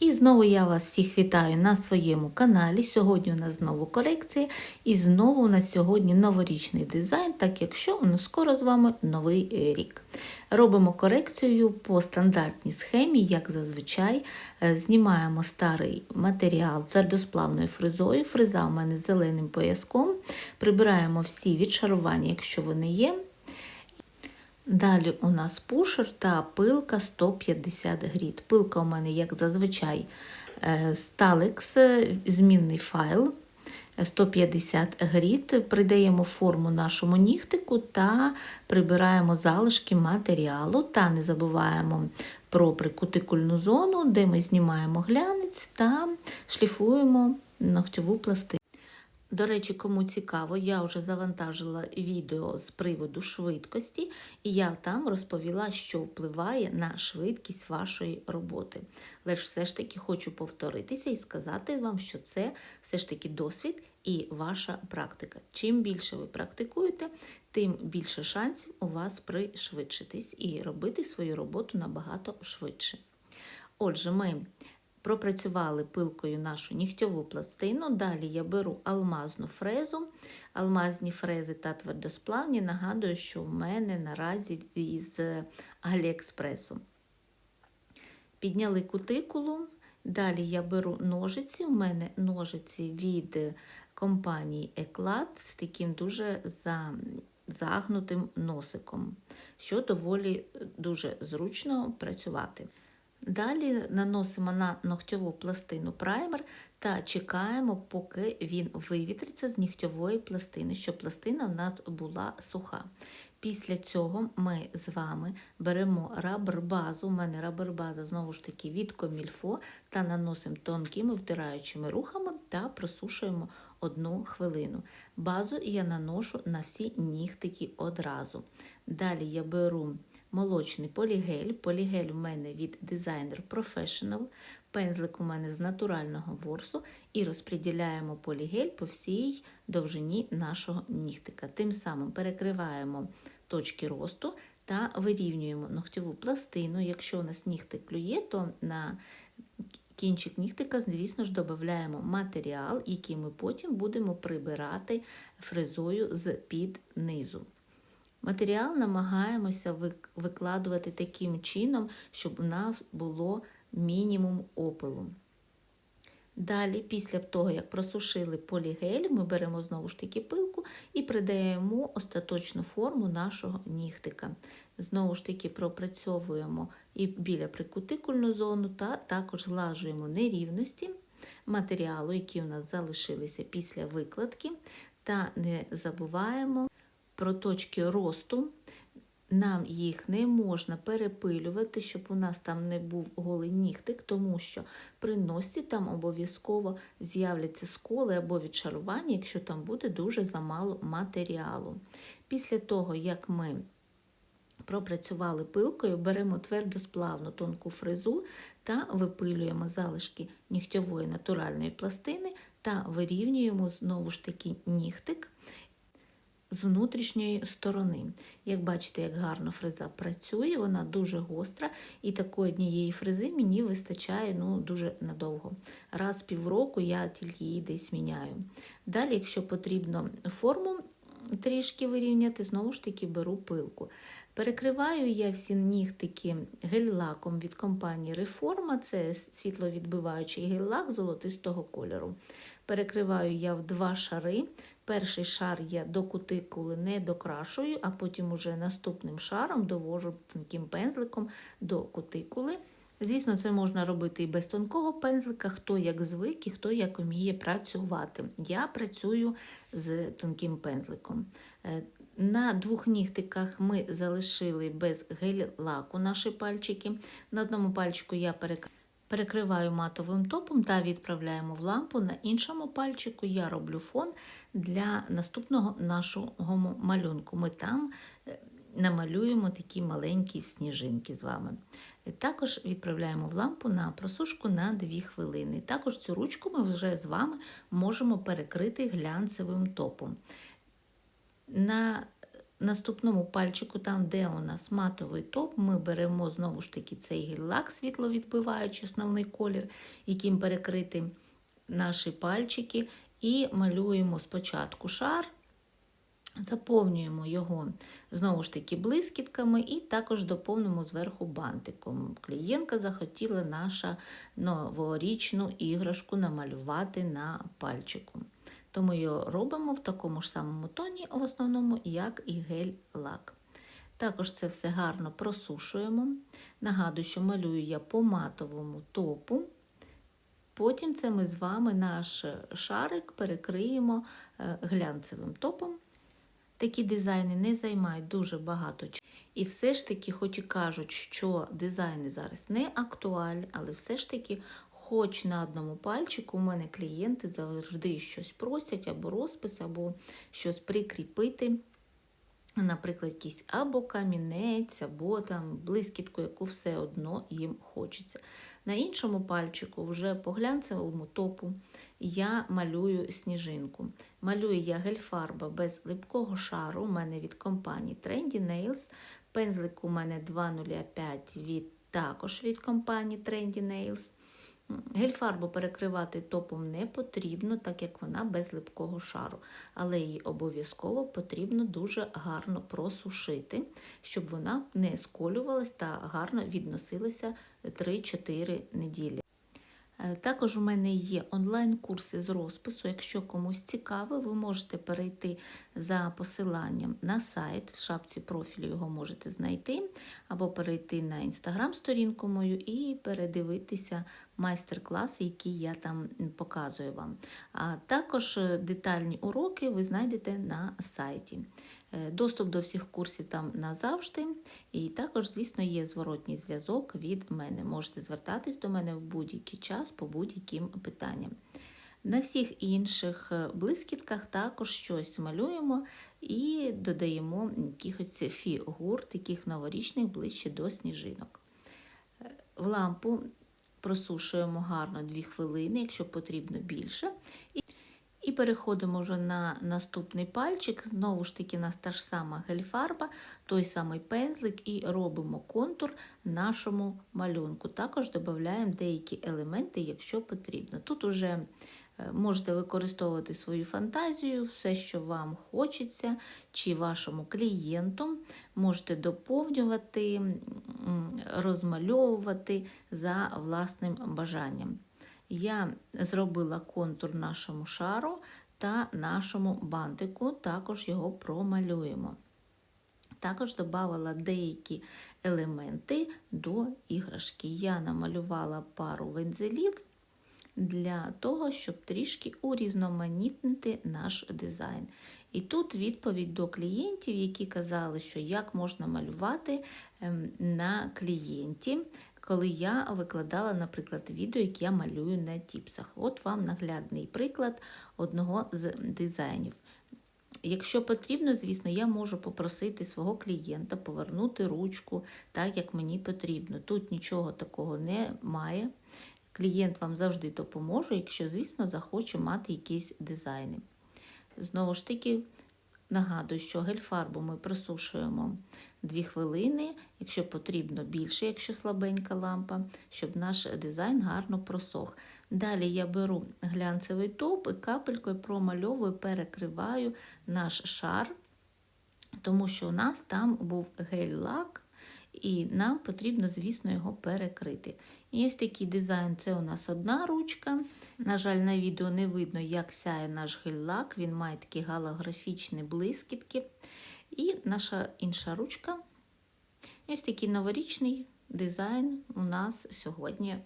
І знову я вас всіх вітаю на своєму каналі. Сьогодні у нас знову корекція, і знову у нас сьогодні новорічний дизайн, так як що у нас скоро з вами новий е, рік. Робимо корекцію по стандартній схемі, як зазвичай. Е, Знімаємо старий матеріал твердосплавною фрезою. Фреза у мене з зеленим пояском. Прибираємо всі відшарування, якщо вони є. Далі у нас пушер та пилка 150 гріт. Пилка у мене, як зазвичай, Stalex, змінний файл 150 гріт. Придаємо форму нашому нігтику та прибираємо залишки матеріалу. Та не забуваємо про прикутикульну зону, де ми знімаємо глянець та шліфуємо ногтьову пластину. До речі, кому цікаво, я вже завантажила відео з приводу швидкості, і я там розповіла, що впливає на швидкість вашої роботи. Ж все ж таки хочу повторитися і сказати вам, що це все ж таки досвід і ваша практика. Чим більше ви практикуєте, тим більше шансів у вас пришвидшитись і робити свою роботу набагато швидше. Отже, ми пропрацювали пилкою нашу нігтьову пластину. Далі я беру алмазну фрезу, алмазні фрези та твердосплавні. Нагадую, що в мене наразі із Аліекспресу. Підняли кутикулу. Далі я беру ножиці. У мене ножиці від компанії Еклад з таким дуже загнутим носиком, що доволі дуже зручно працювати. Далі наносимо на ногтьову пластину праймер та чекаємо, поки він вивітриться з нігтьової пластини, щоб пластина в нас була суха. Після цього ми з вами беремо рабр-базу, у мене рабр-база знову ж таки від комільфо, та наносимо тонкими втираючими рухами та просушуємо одну хвилину. Базу я наношу на всі нігтики одразу. Далі я беру молочний полігель. Полігель у мене від Designer Professional, пензлик у мене з натурального ворсу, і розподіляємо полігель по всій довжині нашого нігтика. Тим самим перекриваємо точки росту та вирівнюємо ногтьову пластину. Якщо у нас нігтик клює, то на кінчик нігтика, звісно ж, додаємо матеріал, який ми потім будемо прибирати фрезою з під низу. Матеріал намагаємося викладувати таким чином, щоб у нас було мінімум опилу. Далі, після того, як просушили полігель, ми беремо знову ж таки пилку і придаємо остаточну форму нашого нігтика. Знову ж таки, пропрацьовуємо і біля прикутикульну зону, та також злажуємо нерівності матеріалу, які у нас залишилися після викладки, та не забуваємо про точки росту. Нам їх не можна перепилювати, щоб у нас там не був голий нігтик, тому що при носці там обов'язково з'являться сколи або відшарування, якщо там буде дуже замало матеріалу. Після того, як ми пропрацювали пилкою, беремо твердосплавну тонку фрезу та випилюємо залишки нігтьової натуральної пластини та вирівнюємо знову ж таки нігтик з внутрішньої сторони. Як бачите, як гарно фреза працює, вона дуже гостра, і такої однієї фрези мені вистачає ну, дуже надовго. Раз півроку я тільки її десь міняю. Далі, якщо потрібно форму трішки вирівняти, знову ж таки беру пилку. Перекриваю я всі нігтики гель-лаком від компанії Реформа, це світловідбиваючий гель-лак золотистого кольору. Перекриваю я в два шари. Перший шар я до кутикули не докрашую, а потім уже наступним шаром довожу тонким пензликом до кутикули. Звісно, це можна робити і без тонкого пензлика, хто як звик і хто як вміє працювати. Я працюю з тонким пензликом. Е, на двох нігтиках ми залишили без гель-лаку наші пальчики. На одному пальчику я перекриваю. Матовим топом та відправляємо в лампу. На іншому пальчику я роблю фон для наступного нашого малюнку. Ми там е, намалюємо такі маленькі сніжинки з вами. Також відправляємо в лампу на просушку на 2 хвилини. Також цю ручку ми вже з вами можемо перекрити глянцевим топом. На наступному пальчику, там, де у нас матовий топ, ми беремо знову ж таки цей гель-лак світловідбиваючий основний колір, яким перекрити наші пальчики, і малюємо спочатку шар. Заповнюємо його знову ж таки блискітками і також доповнимо зверху бантиком. Клієнтка захотіла нашу новорічну іграшку намалювати на пальчику. Тому його робимо в такому ж самому тоні, в основному, як і гель-лак. Також це все гарно просушуємо. Нагадую, що малюю я по матовому топу. Потім це ми з вами наш шарик перекриємо е, глянцевим топом. Такі дизайни не займають дуже багато часу. І все ж таки, хоч і кажуть, що дизайни зараз не актуальні, але все ж таки, хоч на одному пальчику, у мене клієнти завжди щось просять, або розпис, або щось прикріпити. Наприклад, якийсь або камінець, або там блискітку, яку все одно їм хочеться. На іншому пальчику, вже по глянцевому топу, я малюю сніжинку. Малюю я гель-фарба без липкого шару, у мене від компанії Trendy Nails. Пензлик у мене 205 від також від компанії Trendy Nails. Гель-фарбу перекривати топом не потрібно, так як вона без липкого шару, але її обов'язково потрібно дуже гарно просушити, щоб вона не сколювалась та гарно відносилася 3-4 неділі. Е, Також у мене є онлайн-курси з розпису. Якщо комусь цікаво, ви можете перейти за посиланням на сайт, в шапці профілю його можете знайти, або перейти на інстаграм-сторінку мою і передивитися майстер-класи, які я там показую вам. А також е, детальні уроки ви знайдете на сайті. Е, Доступ до всіх курсів там назавжди. І також, звісно, є зворотній зв'язок від мене. Можете звертатись до мене в будь-який час по будь-яким питанням. На всіх інших е, блискітках також щось малюємо і додаємо якихось фігур, таких новорічних ближче до сніжинок. Е, В лампу просушуємо гарно 2 хвилини, якщо потрібно більше. І переходимо вже на наступний пальчик. Знову ж таки, у нас та ж сама гель-фарба, той самий пензлик, і робимо контур нашому малюнку. Також додаємо деякі елементи, якщо потрібно. Тут вже можете використовувати свою фантазію, все, що вам хочеться, чи вашому клієнту. Можете доповнювати, розмальовувати за власним бажанням. Я зробила контур нашому шару та нашому бантику, також його промалюємо. Також додала деякі елементи до іграшки. Я намалювала пару вензелів для того, щоб трішки урізноманітнити наш дизайн. І тут відповідь до клієнтів, які казали, що як можна малювати на клієнті, коли я викладала, наприклад, відео, яке я малюю на тіпсах. От вам наглядний приклад одного з дизайнів. Якщо потрібно, звісно, я можу попросити свого клієнта повернути ручку так, як мені потрібно. Тут нічого такого немає. Клієнт вам завжди допоможе, якщо, звісно, захоче мати якісь дизайни. Знову ж таки, нагадую, що гель-фарбу ми просушуємо 2 хвилини, якщо потрібно більше, якщо слабенька лампа, щоб наш дизайн гарно просох. Далі я беру глянцевий топ і капелькою промальовую, перекриваю наш шар, тому що у нас там був гель-лак. І нам потрібно, звісно, його перекрити. І ось такий дизайн це у нас одна ручка. На жаль, на відео не видно, як сяє наш гель-лак, він має такі галографічні блискітки. І наша інша ручка. Ось такий новорічний дизайн у нас сьогодні